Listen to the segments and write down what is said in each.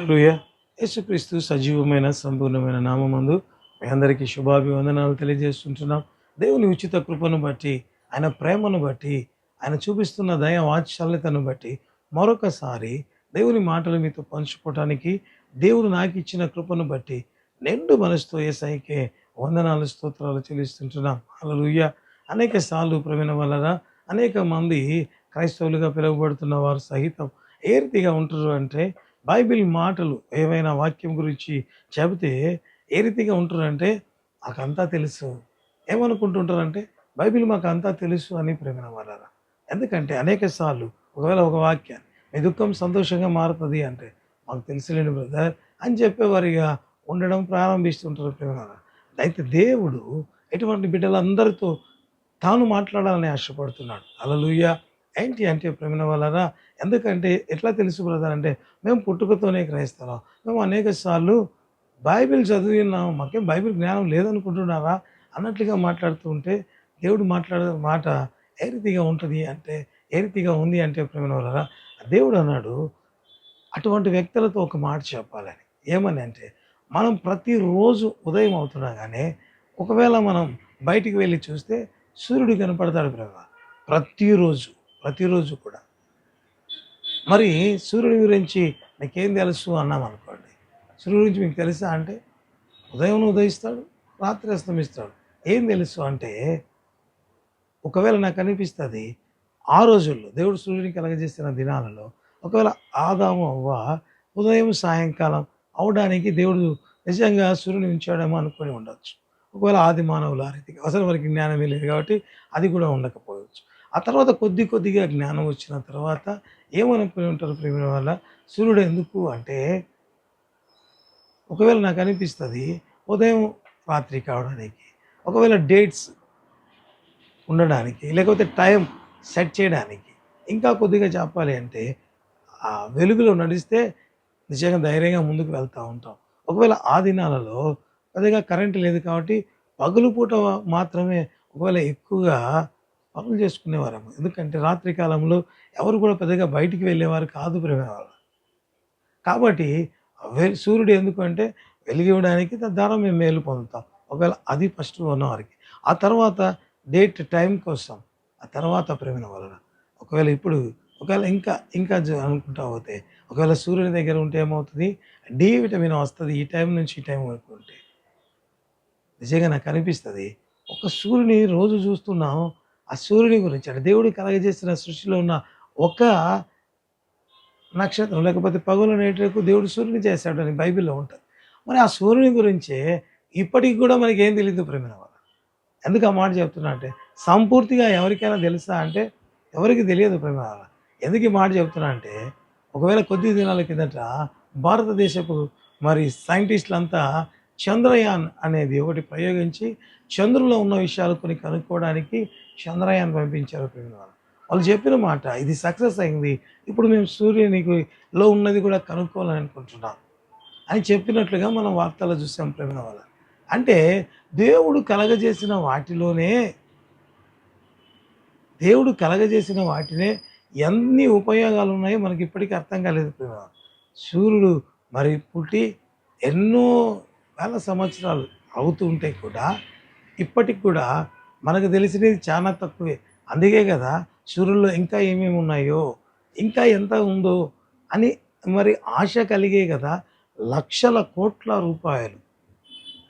హల్లెలూయా యేసుక్రీస్తు సజీవమైన సంపూర్ణమైన నామమందు మీ అందరికీ శుభాభివందనాలు తెలియజేస్తుంటున్నాం. దేవుని ఉచిత కృపను బట్టి ఆయన ప్రేమను బట్టి ఆయన చూపిస్తున్న దయ వాత్సల్యతను బట్టి మరొకసారి దేవుని మాటలు మీతో పంచుకోవటానికి దేవుడు నాకు ఇచ్చిన కృపను బట్టి నిండు మనసుతో ఏసైకే వందనాలు స్తోత్రాలు చెల్లిస్తుంటున్నాం. హల్లెలూయా అనేక సార్లు ప్రవీణ వలన అనేక మంది క్రైస్తవులుగా పిలువబడుతున్న వారు సహితం ఏ రీతిగా ఉంటారు అంటే బైబిల్ మాటలు ఏవైనా వాక్యం గురించి చెబితే ఏ రీతిగా ఉంటారంటే మాకంతా తెలుసు. ఏమనుకుంటుంటారంటే బైబిల్ మాకు అంతా తెలుసు అని ప్రేమన వాళ్ళారా ఎందుకంటే అనేక సార్లు ఒకవేళ ఒక వాక్యాన్ని మీ దుఃఖం సంతోషంగా మారుతుంది అంటే మాకు తెలుసులేని బ్రదర్ అని చెప్పేవారిగా ఉండడం ప్రారంభిస్తుంటారు ప్రేమనారా అయితే దేవుడు ఎటువంటి బిడ్డలందరితో తాను మాట్లాడాలని ఆశపడుతున్నాడు. అలలుయ్య ఏంటి అంటే ప్రేమిన వాళ్ళరా? ఎందుకంటే ఎట్లా తెలుసు బ్రదర్ అంటే మేము పుట్టుకతోనే గ్రహిస్తున్నాం మేము అనేక సార్లు బైబిల్ చదివినాము మాకేం బైబిల్ జ్ఞానం లేదనుకుంటున్నారా? అన్నట్లుగా మాట్లాడుతూ ఉంటే దేవుడు మాట్లాడే మాట ఏ రీతిగా ఉంటుంది అంటే ఏ రీతిగా ఉంది అంటే ప్రేమిన వాళ్ళరా? దేవుడు అన్నాడు అటువంటి వ్యక్తులతో ఒక మాట చెప్పాలని ఏమని అంటే మనం ప్రతిరోజు ఉదయం అవుతుండగానే ఒకవేళ మనం బయటికి వెళ్ళి చూస్తే సూర్యుడు కనపడతాడు ప్రేమ ప్రతిరోజు. ప్రతిరోజు కూడా. మరి సూర్యుడి గురించి నీకేం తెలుసు అన్నాం అనుకోండి. సూర్యుడి గురించి మీకు తెలుసా అంటే ఉదయం ఉదయిస్తాడు రాత్రి అస్తమిస్తాడు. ఏం తెలుసు అంటే ఒకవేళ నాకు అనిపిస్తుంది ఆ రోజుల్లో దేవుడు సూర్యుడిని కలగజేసిన దినాలలో ఒకవేళ ఆదాము అవ్వ ఉదయం సాయంకాలం అవడానికి దేవుడు నిజంగా సూర్యుని ఉంచాడేమో అనుకొని ఉండొచ్చు. ఒకవేళ ఆది మానవులు ఆ రీతిగా అసలు వారికి జ్ఞానమే లేదు కాబట్టి అది కూడా ఉండకపోవచ్చు. ఆ తర్వాత కొద్ది కొద్దిగా జ్ఞానం వచ్చిన తర్వాత ఏమనుకుని ఉంటారు ప్రేమ వల్ల? సూర్యుడు ఎందుకు అంటే ఒకవేళ నాకు అనిపిస్తుంది ఉదయం రాత్రి కావడానికి ఒకవేళ డేట్స్ ఉండడానికి లేకపోతే టైం సెట్ చేయడానికి ఇంకా కొద్దిగా చెప్పాలి అంటే ఆ వెలుగులో నడిస్తే నిజంగా ధైర్యంగా ముందుకు వెళ్తూ ఉంటాం. ఒకవేళ ఆ దినాలలో పెద్దగా కరెంట్ లేదు కాబట్టి పగులు పూట మాత్రమే ఒకవేళ ఎక్కువగా పనులు చేసుకునేవారమ్మ. ఎందుకంటే రాత్రి కాలంలో ఎవరు కూడా పెద్దగా బయటికి వెళ్ళేవారు కాదు ప్రేమేవాళ్ళు కాబట్టి సూర్యుడు ఎందుకంటే వెలిగివ్వడానికి తద్వారా మేము మేలు పొందుతాం. ఒకవేళ అది ఫస్ట్ ఉన్నవారికి ఆ తర్వాత డేట్ టైం కోసం ఆ తర్వాత ప్రేమ వలన. ఒకవేళ ఇప్పుడు ఒకవేళ ఇంకా ఇంకా అనుకుంటా పోతే ఒకవేళ సూర్యుని దగ్గర ఉంటే ఏమవుతుంది? డి విటమిన్ వస్తుంది ఈ టైం నుంచి ఈ టైం వరకు ఉంటే. నిజంగా నాకు అనిపిస్తుంది ఒక సూర్యుని రోజు చూస్తున్నాం ఆ సూర్యుని గురించి అంటే దేవుడు కలగజేసిన సృష్టిలో ఉన్న ఒక నక్షత్రం లేకపోతే పగులు నేటకు దేవుడు సూర్యుని చేశాడు అని బైబిల్లో ఉంటుంది. మరి ఆ సూర్యుని గురించే ఇప్పటికి కూడా మనకి ఏం తెలియదు ప్రేమిన ఎందుకు ఆ మాట చెప్తున్నా అంటే సంపూర్తిగా ఎవరికైనా తెలుసా అంటే ఎవరికి తెలియదు ప్రేమ ఎందుకు ఈ మాట చెప్తున్నా అంటే ఒకవేళ కొద్ది దినాల కిందట భారతదేశపు మరి సైంటిస్టులంతా చంద్రయాన్ అనేది ఒకటి ప్రయోగించి చంద్రులో ఉన్న విషయాలు కొన్ని కనుక్కోవడానికి చంద్రయాన్ పంపించారు ప్రేమ వాళ్ళు చెప్పిన మాట ఇది సక్సెస్ అయింది. ఇప్పుడు మేము సూర్యునికి లో ఉన్నది కూడా కనుక్కోవాలని అనుకుంటున్నాం. అని చెప్పినట్లుగా మనం వార్తల్లో చూసాం ప్రవీణ వాళ్ళ అంటే దేవుడు కలగజేసిన వాటిలోనే దేవుడు కలగజేసిన వాటినే ఎన్ని ఉపయోగాలు ఉన్నాయో మనకి ఇప్పటికీ అర్థం కాలేదు ప్రేమ సూర్యుడు మరి పుట్టి ఎన్నో వేల సంవత్సరాలు అవుతూ ఉంటే కూడా ఇప్పటికి కూడా మనకు తెలిసినది చాలా తక్కువే. అందుకే కదా సూర్యుల్లో ఇంకా ఏమేమి ఉన్నాయో ఇంకా ఎంత ఉందో అని మరి ఆశ కలిగే కదా లక్షల కోట్ల రూపాయలు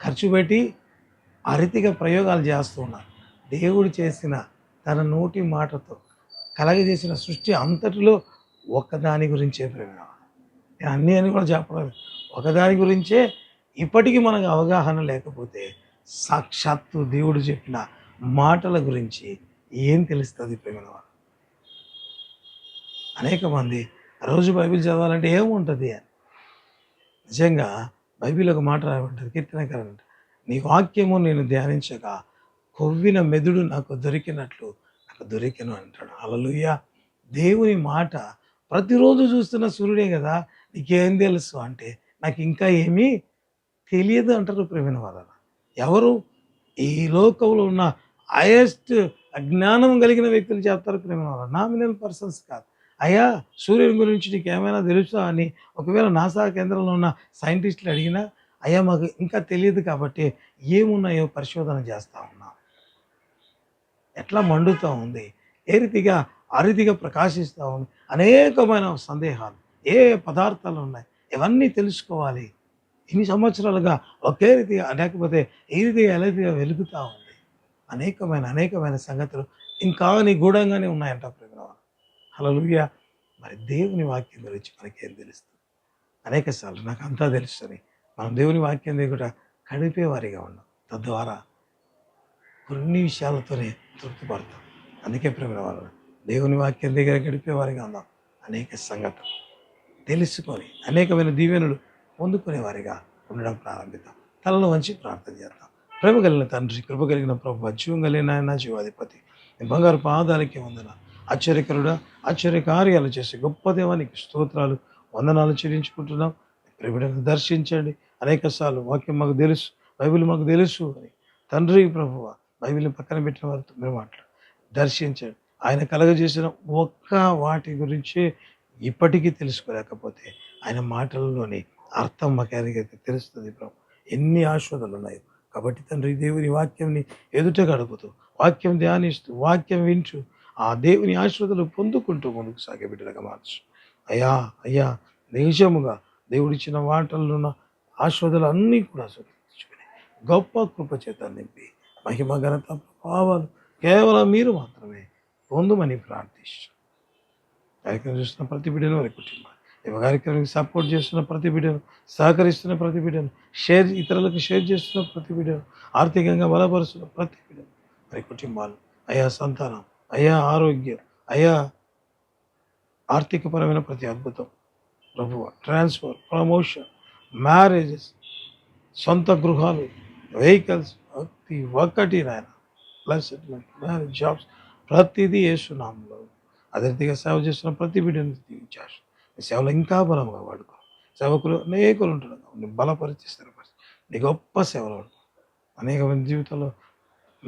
ఖర్చు పెట్టి అరితిగా ప్రయోగాలు చేస్తున్నారు దేవుడు చేసిన తన నోటి మాటతో కలగజేసిన సృష్టి అంతటిలో ఒకదాని గురించే ప్రేమ. అన్నీ అని కూడా చెప్పడం ఒకదాని గురించే ఇప్పటికీ మనకు అవగాహన లేకపోతే సాక్షాత్తు దేవుడు చెప్పిన మాటల గురించి ఏం తెలుస్తుంది ప్రేమ అనేక మంది రోజు బైబిల్ చదవాలంటే ఏముంటుంది అని. నిజంగా బైబిల్ ఒక మాట రాయబడ్డది కీర్తనకారు నీ వాక్యము నేను ధ్యానించగా కొవ్విన మెదుడు నాకు దొరికినట్లు నాకు దొరికిను అంటాడు. అలలుయ్య దేవుని మాట ప్రతిరోజు చూస్తున్న సూర్యుడే కదా నీకేం తెలుసు అంటే నాకు ఇంకా ఏమీ తెలియదు అంటారు ప్రేమిన వాళ్ళ ఎవరు? ఈ లోకంలో ఉన్న హయెస్ట్ అజ్ఞానం కలిగిన వ్యక్తులు చెప్తారు ప్రేమ వాళ్ళ నామినల్ పర్సన్స్ కాదు. అయ్యా సూర్యుని గురించి నీకు ఏమైనా తెలుసా అని ఒకవేళ నాసా కేంద్రంలో ఉన్న సైంటిస్టులు అడిగినా అయ్యా మాకు ఇంకా తెలియదు కాబట్టి ఏమున్నాయో పరిశోధన చేస్తూ ఉన్నాం. ఎట్లా మండుతూ ఉంది? ఏ రీతిగా ఆ ప్రకాశిస్తూ ఉంది? అనేకమైన సందేహాలు ఏ పదార్థాలు ఉన్నాయి? ఇవన్నీ తెలుసుకోవాలి. ఇన్ని సంవత్సరాలుగా ఒకే రీతిగా లేకపోతే ఈ రీతిగా ఎలా రీతిగా వెలుగుతూ ఉంది? అనేకమైన అనేకమైన సంగతులు ఇంకా నిగూఢంగానే ఉన్నాయంట ప్రేమ హల్లెలూయా. మరి దేవుని వాక్యం గురించి మనకేం తెలుస్తుంది? అనేక సార్లు నాకు అంతా తెలుస్తుంది. మనం దేవుని వాక్యం దగ్గర గడిపేవారిగా ఉన్నాం. తద్వారా కొన్ని విషయాలతోనే తృప్తిపడతాం. అందుకే ప్రేమ వాళ్ళ దేవుని వాక్యం దగ్గర గడిపేవారిగా ఉందాం అనేక సంగతులు తెలుసుకొని అనేకమైన దీవెనలు పొందుకునేవారిగా ఉండడం ప్రారంభిద్దాం. తలలో వంచి ప్రార్థన చేద్దాం. ప్రేమ కలిగిన తండ్రి కృప కలిగిన ప్రభు జీవం కలిగిన ఆయన జీవాధిపతి. బంగారు పాదాలకి వందన ఆశ్చర్యకరుడా ఆశ్చర్య కార్యాలు చేసే గొప్ప దేవానికి స్తోత్రాలు వందనాలు చెల్లించుకుంటున్నాం. ప్రేమిడను దర్శించండి. అనేక సార్లు వాక్యం మాకు తెలుసు బైబిల్ మాకు తెలుసు అని. తండ్రి ప్రభువ బైబిల్ని పక్కన పెట్టిన వారితో మీరు మాట్లాడు. దర్శించండి. ఆయన కలగజేసిన ఒక్క వాటి గురించి ఇప్పటికీ తెలుసుకోలేకపోతే ఆయన మాటలలోని అర్థం మాకు ఎలాగైతే తెలుస్తుంది ప్రభు. ఎన్ని ఆశోధనలు ఉన్నాయో. కాబట్టి తండ్రి దేవుని వాక్యంని ఎదుట గడుపుతూ వాక్యం ధ్యానిస్తూ వాక్యం వింటూ ఆ దేవుని ఆశ్రదలు పొందుకుంటూ ముందుకు సాగే మార్చు. అయ్యా అయ్యా నిజముగా దేవుడిచ్చిన వాటల్లో ఆశ్రదలు అన్నీ కూడా స్వీకరించుకుని గొప్ప కృప చేత నింపి మహిమ ఘనత ప్రభావాలు కేవలం మీరు మాత్రమే పొందుమని ప్రార్థిస్తాం కార్యక్రమం చూసిన ప్రతి బిడ్డను వారి కుటుంబం కార్యక్రమానికి సపోర్ట్ చేస్తున్న ప్రతి బిడ్డను సహకరిస్తున్న ప్రతి బిడ్డను షేర్ ఇతరులకు షేర్ చేస్తున్న ప్రతి బిడ్డను ఆర్థికంగా బలపరుస్తున్న ప్రతి బిడ్డను మరి కుటుంబాలు అయా సంతానం అయా ఆరోగ్యం అయా ఆర్థికపరమైన ప్రతి అద్భుతం. ప్రభువ ట్రాన్స్ఫర్ ప్రమోషన్ మ్యారేజెస్ సొంత గృహాలు వెహికల్స్ ప్రతి ఒక్కటి నాయన. ప్లస్ సెటిల్మెంట్ మ్యారేజ్ జాబ్స్ ప్రతిదీ వేస్తున్నాము అదే రీతిగా సేవ చేస్తున్న ప్రతి బిడ్డను దీవించారు. సేవలో ఇంకా బలంగా వాడుకో. సేవకులు అనేకులు ఉంటారు బలపరిచిస్తారు బలపరిచి స్థిరపరిచి నీ గొప్ప సేవలు వాడుకో అనేక మంది జీవితంలో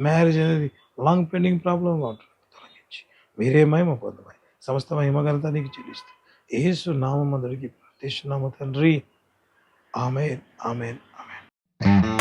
మ్యారేజ్ అనేది లాంగ్ పెండింగ్ ప్రాబ్లంగా ఉంటుంది. తొలగించి. మీరే మహిమ పొందమని సమస్త మహిమ నీకు చెల్లిస్తూ. ఏసు నామం అందరికి ప్రతిష్ఠనామ తండ్రి. ఆమెన్. ఆమెన్. ఆమెన్.